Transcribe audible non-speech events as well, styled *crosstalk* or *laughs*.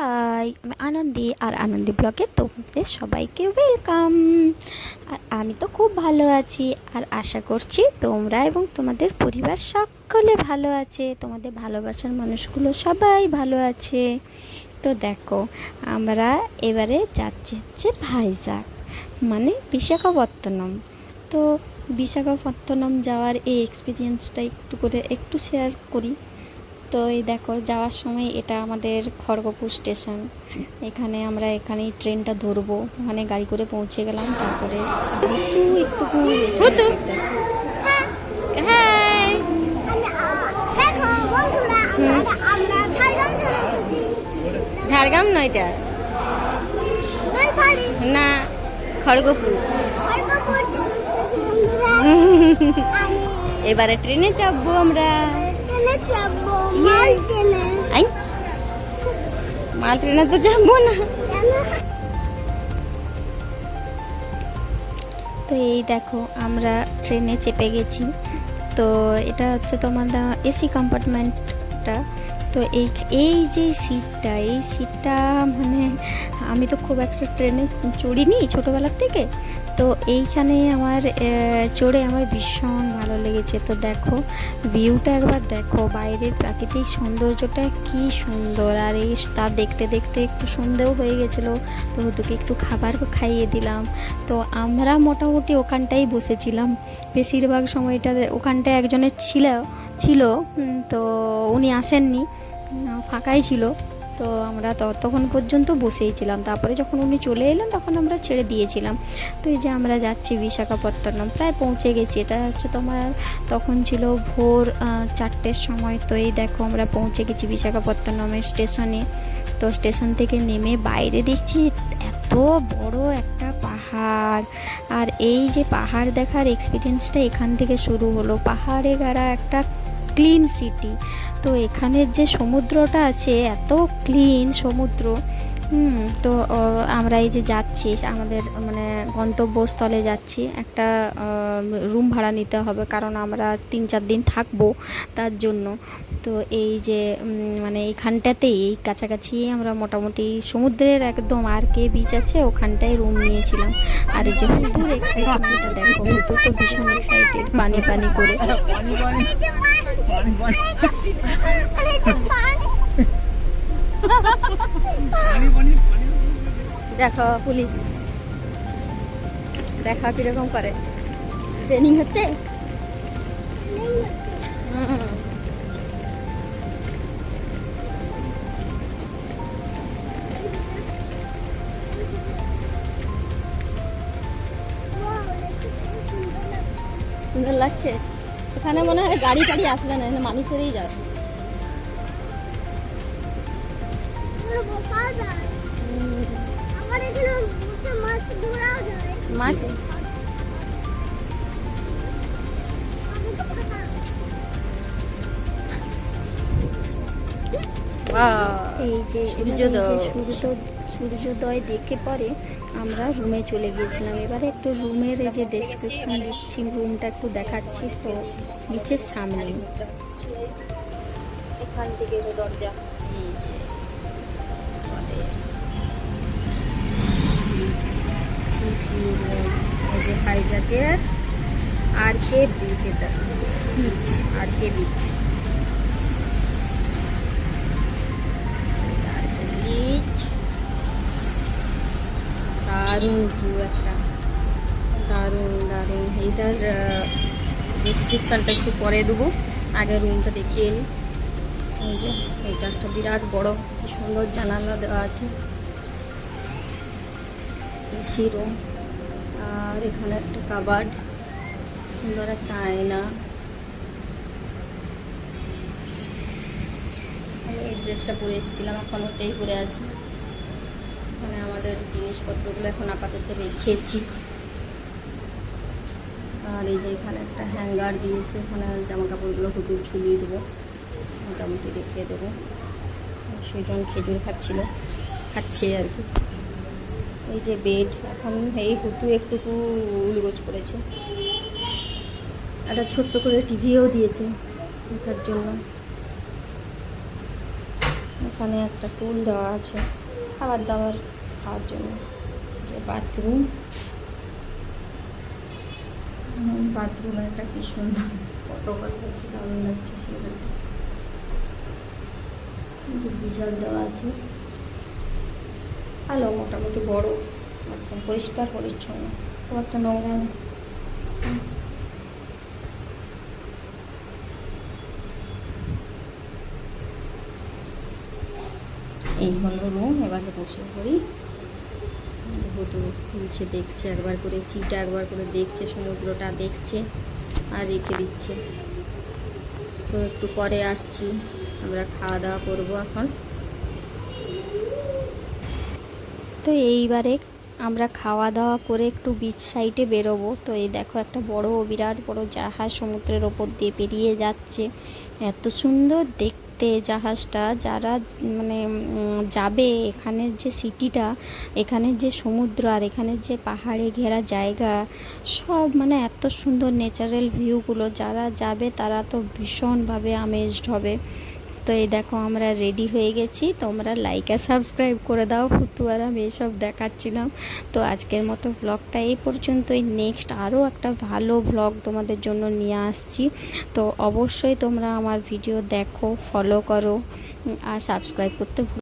High আমি আনন্দী আর আনন্দী ব্লগে তোমাদের সবাইকে ওয়েলকাম। আর আমি তো খুব ভালো আছি আর আশা করছি তোমরা এবং তোমাদের পরিবার সকলে ভালো আছে, তোমাদের ভালোবাসার মানুষগুলো সবাই ভালো আছে। তো দেখো, আমরা এবারে যাচ্ছি হচ্ছে ভাইজাগ মানে বিশাখাপত্তনম। তো বিশাখাপত্তনম যাওয়ার এই এক্সপিরিয়েন্সটা একটু করে, একটু শেয়ার করি। তো এই দেখো যাওয়ার সময় এটা আমাদের খড়গপুর স্টেশন। এখানে আমরা এখানেই ট্রেনটা ধরবো। ওখানে গাড়ি করে পৌঁছে গেলাম তারপরে একটু আমরা ঝাড়গ্রাম চলে এসেছি। ঝাড়গ্রাম নয় এটা? না খড়গপুর। *laughs* এবারে ট্রেনে চাপবো আমরা। মাল ট্রেনে তো যাব না তো এই দেখো, আমরা ট্রেনে চেপে গেছি। তো এটা হচ্ছে তোমার এসি কম্পার্টমেন্টটা। তো এই এই যে সিটটা, এই সিটটা মানে আমি তো খুব একটা ট্রেনে চড়িনি ছোটোবেলার থেকে। তো এইখানে আমার চড়ে আমার ভীষণ ভালো লেগেছে। তো দেখো, ভিউটা একবার দেখো, বাইরের প্রাকৃতিক সৌন্দর্যটা কি সুন্দর। আর এই তা দেখতে দেখতে একটু সন্ধেও হয়ে গেছিল, তো তোকে একটু খাবার খাইয়ে দিলাম। তো আমরা মোটামুটি ওখানটাই বসেছিলাম। বেশিরভাগ সময়টা ওখানটায় একজনের ছিল ছিল তো উনি আসেননি, ফাঁকাই ছিল। তো আমরা ততক্ষণ পর্যন্ত বসেই ছিলাম। তারপরে যখন উনি চলে এলেন, তখন আমরা ছেড়ে দিয়েছিলাম। তো এই যে আমরা যাচ্ছি বিশাখাপত্তনম, প্রায় পৌঁছে গেছি। এটা হচ্ছে তোমার, তখন ছিল ভোর চারটের সময়। তো এই দেখো আমরা পৌঁছে গেছি বিশাখাপত্তনমের স্টেশনে। তো স্টেশন থেকে নেমে বাইরে দেখছি এত বড় একটা পাহাড়। আর এই যে পাহাড় দেখার এক্সপিরিয়েন্সটা এখান থেকে শুরু হলো। পাহাড়ে গাড়া একটা ক্লিন সিটি তো এখানের যে সমুদ্রটা আছে এত ক্লিন সমুদ্র হুম তো আমরা এই যে যাচ্ছি আমাদের মানে গন্তব্যস্থলে যাচ্ছি একটা রুম ভাড়া নিতে হবে কারণ আমরা তিন চার দিন থাকব তার জন্য। তো এই যে মানে এইখানটাতেই এই কাছাকাছি আমরা মোটামুটি সমুদ্রের একদম আর কে বিচ আছে ওখানটায় রুম নিয়েছিলাম। আর এই যে হুতুর এক্সাইটমেন্টটা দেখো হুতু তো ভীষণ এক্সাইটেড পানি পানি করে। দেখো পুলিশ। দেখা কীরকম করে। ট্রেনিং হচ্ছে? সুন্দর লাগছে। এখানে মনে হয় গাড়ি টাড়ি আসবে না মানুষেরই যাবে। মাছ। এই যে সূর্যোদয়। সূর্য সূর্যোদয় দেখে পরে আমরা রুমে চলে গিয়েছিলাম। এবারে একটু রুমের এই যে ডেসক্রিপশন দিচ্ছি রুমটা একটু দেখাচ্ছি। তো বিচের সামনে এখান থেকে দরজা। এই যে। এই যে হাইজাকের আর কে বিচ এটা। Beach R K beach beach দারুণ ভিউ একটা। দারুণ দারুণ। এইটার ডিসক্রিপশানটা একটু পরে দেবো। আগে রুমটা দেখিয়ে নিই যে এটা একটা বিরাট বড় সুন্দর জানালা দেওয়া আছে। এসি রুম আর এখানে একটা কাবার্ড সুন্দর একটা আয়না। আমি এই ড্রেসটা পরে এসেছিলাম, এখন ওটাই পরে আছি। মানে আমাদের জিনিসপত্রগুলো এখন আপাতত রেখেছি। আর এই যে এখানে একটা হ্যাঙ্গার দিয়েছে ওখানে জামা কাপড়গুলো হুটু ঝুলিয়ে দেবো। মোটামুটি রেখে দেবো। সুজন খেজুর খাচ্ছিল, খাচ্ছে আর কি। এই যে বেড এখন এই হুটু একটুকু উলগোজ করেছে। একটা ছোট্ট করে টিভিও দিয়েছে দেখার জন্য। এখানে একটা টুল দেওয়া আছে, খাবার দাবার খাওয়ার জন্য। যে বাথরুম বাথরুমের একটা কি সুন্দর ফটো আছে দারুণ লাগছে যে গিজার দেওয়া আছে। ভালো, মোটামুটি বড়, একদম পরিষ্কার, পরিচ্ছন্ন। খুব একটা নোংরা এই হলো রুম এবারে বসে পড়ি। যেহেতু নিচে দেখছে, একবার করে সিটা একবার করে দেখছে, সমুদ্রটা দেখছে, আর রেখে দিচ্ছে। তো একটু পরে আসছি, আমরা খাওয়া দাওয়া করব এখন। তো এইবারে আমরা খাওয়া দাওয়া করে একটু বিচ সাইডে বেরোবো। তো এই দেখো একটা বড় বিরাট বড় জাহাজ সমুদ্রের ওপর দিয়ে পেরিয়ে যাচ্ছে। এত সুন্দর দেখতে জাহাজটা। যারা মানে যাবে এখানের যে সিটিটা এখানের যে সমুদ্র আর এখানের যে পাহাড়ে ঘেরা জায়গা, সব মানে এত সুন্দর ন্যাচারাল ভিউগুলো যারা যাবে তারা তো ভীষণভাবে আমেজড হবে। তো এই দেখো আমরা রেডি হয়ে গেছি। তোমরা লাইক আর সাবস্ক্রাইব করে দাও। ফুতুয়ারাম আর আমি দেখাচ্ছিলাম। তো আজকের মতো ব্লগটা এই পর্যন্তই। নেক্সট আরও একটা ভালো ব্লগ তোমাদের জন্য নিয়ে আসছি। তো অবশ্যই তোমরা আমার ভিডিও দেখো ফলো করো আর সাবস্ক্রাইব করতে